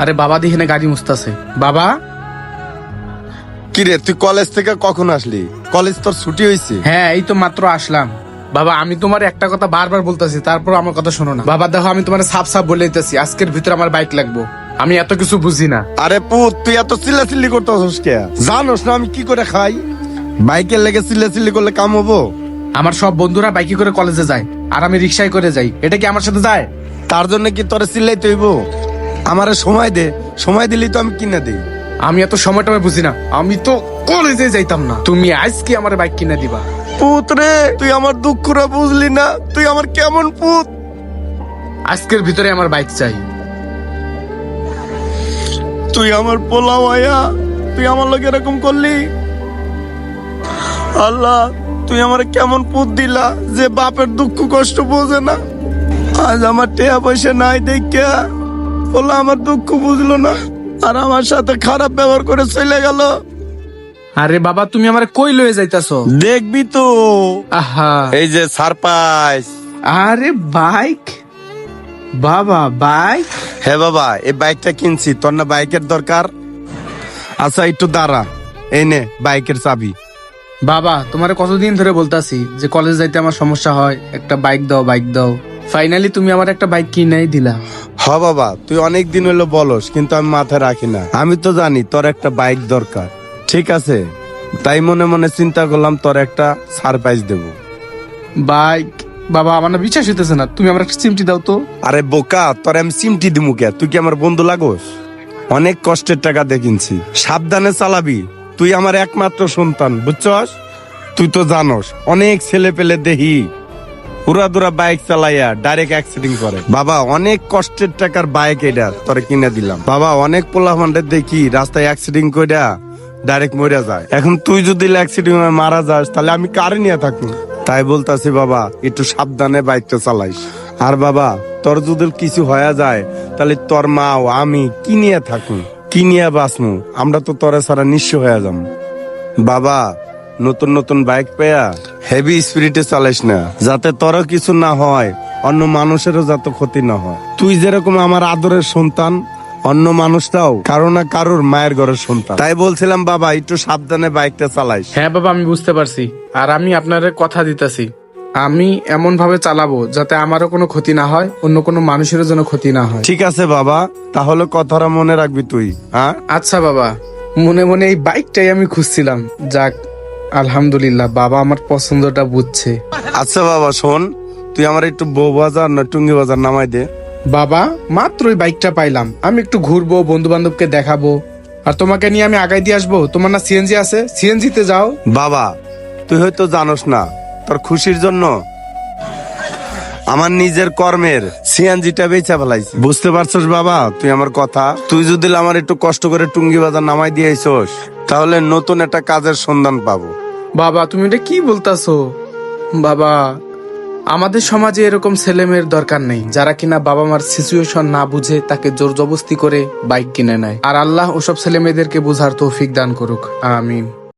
আরে বাবা দিহেনে গাড়ি মুস্তাছে বাবা? কিরে তুই কলেজ থেকে কখন আসলি? কলেজ তোর ছুটি হয়েছে হ্যাঁ এই তো মাত্র আসলাম। বাবা আমি তোমার একটা কথা বারবার বলতেছি তারপর আমার কথা শোনো না। বাবা দেখো আমি তোমার সাফ সাফ বলে দিতেছি আজকের ভিতরে আমার বাইক লাগবো। আমি এত কিছু বুঝি না। আরে পুত তুই এত চিল্লাচিল্লি করতেছিস কে? জানোস না আমি কি করে খাই? বাইকের লেগে চিল্লাচিল্লি করলে কাম হব? আমার সব বন্ধুরা বাইকে করে কলেজে যায় আর আমি রিক্সায় করে যাই। এটা কি আমার সাথে যায়? তার জন্য কি তোরে চিল্লাইতে হইব? আমারে সময় দে। সময় দিলি তো আমি কিনে দিই। আমি এত সময়টা বুঝি না। আমি তো কলেজে যাইতাম না। তুমি আজকে আমার বাইক কিনে দিবা। পুত রে তুই আমার দুঃখরা বুঝলি না? তুই আমার কেমন পুত? আজকের ভিতরে আমার বাইক চাই। তুই আমার পোলাও ভাইয়া তুই আমার লোক এরকম করলি? আল্লাহ তুই আমার কেমন পুত দিলা যে বাপের দুঃখ কষ্ট বোঝে না। আজ আমার টেয়া পয়সা নাই দেখা পোলা আমার দুঃখ বুঝলো না। আর আমার সাথে খারাপ ব্যবহার করে চলে গেল। আরে বাবা তুমি আমার কই লয়ে যাইতাছো? দেখবি তো। আহা। এই যে সারপ্রাইজ। আরে বাইক? বাবা বাইক? হ্যাঁ বাবা এই বাইকটা কিনছি। তোর না বাইকের দরকার? আচ্ছা একটু দাঁড়া। এই নে বাইকের চাবি। বাবা তোমার কতদিন ধরে বলতাছি যে কলেজ যাইতে আমার সমস্যা হয়। একটা বাইক দাও বাইক দাও। ফাইনালি তুমি আমার একটা বাইক কিনাই দিলা। হ বাবা তুই অনেক দিন হলো বলস কিন্তু আমি মাথায় রাখি না। আমি তো জানি তোর একটা বাইক দরকার। ঠিক আছে? তাই মনে মনে চিন্তা করলাম তোর একটা সারপ্রাইজ দেব। বাইক বাবা আমার না বিশ্বাস হইতেছে না। তুমি আমার একটা চিমটি দাও তো। আরে বোকা তোর আমি সিমটি দিমু কে? তুই কি আমার বন্ধু লাগোস? অনেক কষ্টের টাকা দিয়ে কিনছি। সাবধানে চালাবি। তুই আমার একমাত্র সন্তান বুঝছস? তুই তো জানোস অনেক ছেলে পেলে দেহি। পুরা দুরা বাইক চালাইয়া ডাইরেক্ট অ্যাক্সিডেন্ট করে। বাবা, অনেক কষ্টের টাকার বাইক এটা, তোরে কিনে দিলাম। বাবা, অনেক পোলা ফান্ডে দেখি রাস্তায় অ্যাক্সিডেন্ট কইরা ডাইরেক্ট মরে যায়। এখন তুই যদি অ্যাক্সিডেন্ট মারা যাস, তাহলে আমি কারে নিয়ে থাকব? তাই বলতাছি, বাবা, একটু সাবধানে বাইকটা চালাইস। আর বাবা, তোর যদি কিছু হয়ে যায়, তাহলে তোর মাও আমি কি নিয়ে থাকুন কি নিয়ে বাঁচমু আমরা তো তোরে ছাড়া নিঃস্ব হয়ে যাম বাবা, নতুন নতুন বাইক পেয়া হেভি স্পিরিটে চালাইস না। যাতে তোরও কিছু না হয় অন্য মানুষেরও যাতে ক্ষতি না হয়। তুই যেরকম আমার আদরের সন্তান অন্য মানুষটাও কারও না কারোর মায়ের ঘরের সন্তান। তাই বলছিলাম বাবা একটু সাবধানে বাইকটা চালাইস। হ্যাঁ বাবা আমি বুঝতে পারছি। আর আমি আপনার কথা দিতেছি। আমি এমন ভাবে চালাবো যাতে আমারও কোনো ক্ষতি না হয় অন্য কোনো মানুষেরও যেন ক্ষতি না হয়। ঠিক আছে বাবা তাহলে কথাটা মনে রাখবি তুই হ্যাঁ? আচ্ছা বাবা। মনে মনে এই বাইকটাই আমি খুঁজছিলাম। যাক আলহামদুলিল্লাহ বাবা আমার পছন্দটা বুঝছে। আচ্ছা বাবা শোন তুই আমার একটু বউ বাজার না টুঙ্গি বাজার নামাই দে। বাবা মাত্র ওই বাইকটা পাইলাম। আমি একটু ঘুরবো বন্ধু বান্ধবকে দেখাবো। আর তোমাকে নিয়ে আমি আগাই দিয়ে আসব? তোমার না সিএনজি আছে? সিএনজি তে যাও। বাবা তুই হয়তো জানোস না তোর খুশির জন্য আমার নিজের কর্মের সিএনজিটা বেচা ফেলাইছি। বুঝতে পারছস বাবা তুই আমার কথা? তুই যদি আমার একটু কষ্ট করে টুঙ্গি বাজার নামাই দিয়েছস তাহলে নতুন একটা কাজের সন্ধান পাবো। বাবা, তুমি এটা কি বলতাছো? বাবা, আমাদের সমাজে এরকম ছেলেমেয়ের দরকার নেই, যারা কিনা বাবা মার সিচুয়েশন না বুঝে তাকে জোর জবস্তি করে বাইক কিনে নেয়। আর আল্লাহ ওসব ছেলেমেয়েদেরকে বোঝার তৌফিক দান করুক। আমিন।